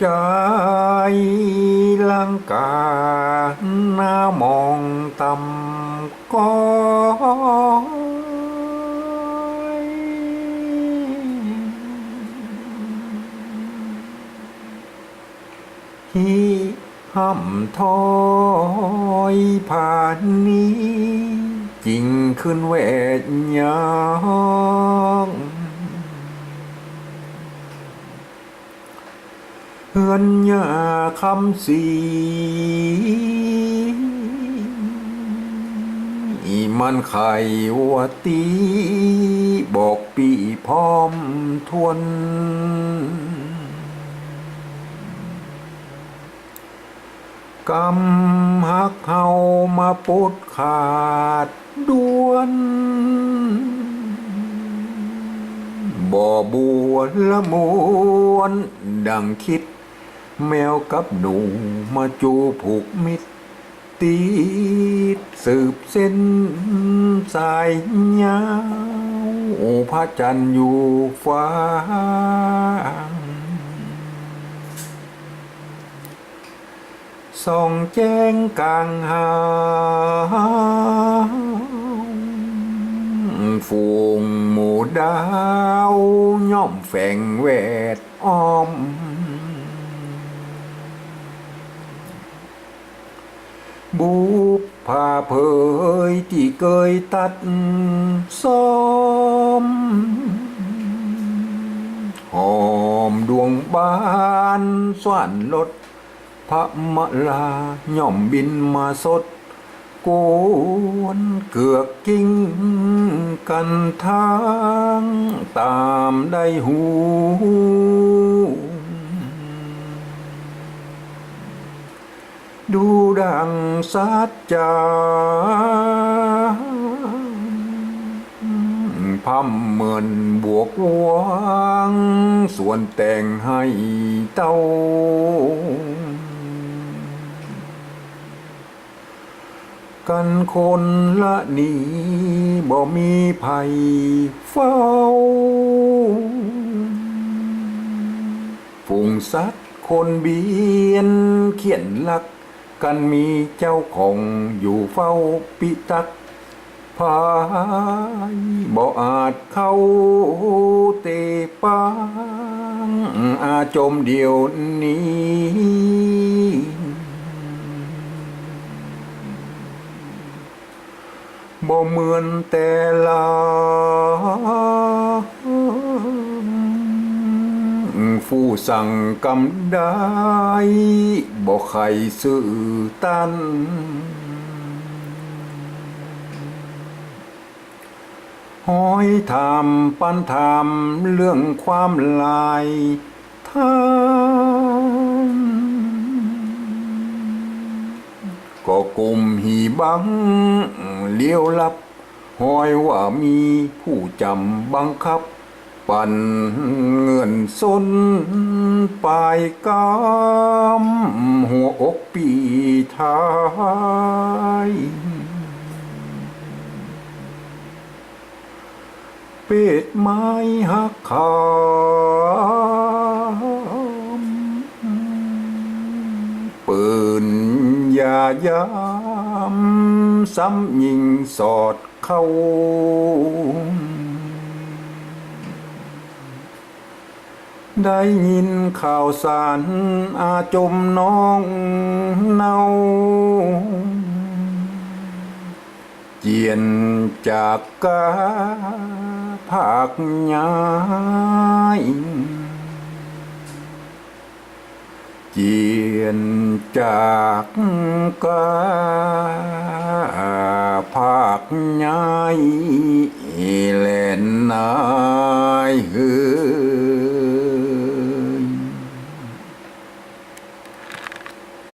ใจลังกาหน้ามองต่ำก้อยฮีห้ำถอยผ่านนี้ จริงขึ้นเวทยอ เฮือนยาคำสีมันไขวัวตีบอกปีพร้อมทวน กำหักเฮามาปุดขาดด้วนบ่บัวละมวนดังคิด แมวกับหนูมาจูผูกมิตรตีดสืบเส้นสายยาวพระจันทร์อยู่ฟ้า ส่องแจ้งกลางหาวฝูงหมูดาว ย่อมแฝงแวดอ้อม บุปผาเผยที่เกยตัดซ้อมหอมดวงบานสวรรลดพระมะลาย่อมบินมาสดโกนเกือกกิ้งกันทางตามได้หู ดูดัง สัจจาพัมเหมือนบวกวางส่วนแต่งให้เต้า กันคนละหนีบ่มีภัยเฝ้าฝูงสัตว์คนเบียนเขียนลัก กันมีเจ้าของอยู่เฝ้าปิตักพายบ่อาจเข้าเตปังอาจมเดียวนี้ บ่เหมือนแต่ละ ผู้สั่งกำได้บ่ใครสื่อตันหอยถามปันถามเรื่องความลายทานก็กลุ่มหีบังเลี้ยวลับหอยว่ามีผู้จำบังคับ ปั่นเงินสนปลายกามหัวอกปีท้ายเป็ดไม้หักขามปืนยายามซ้ำยิงสอดเข้า ได้ยินข่าวสารอาจมน้องเนาเจียนจากกาภาคย้ายเจียนจากกาภาคย้ายแลนนายเฮื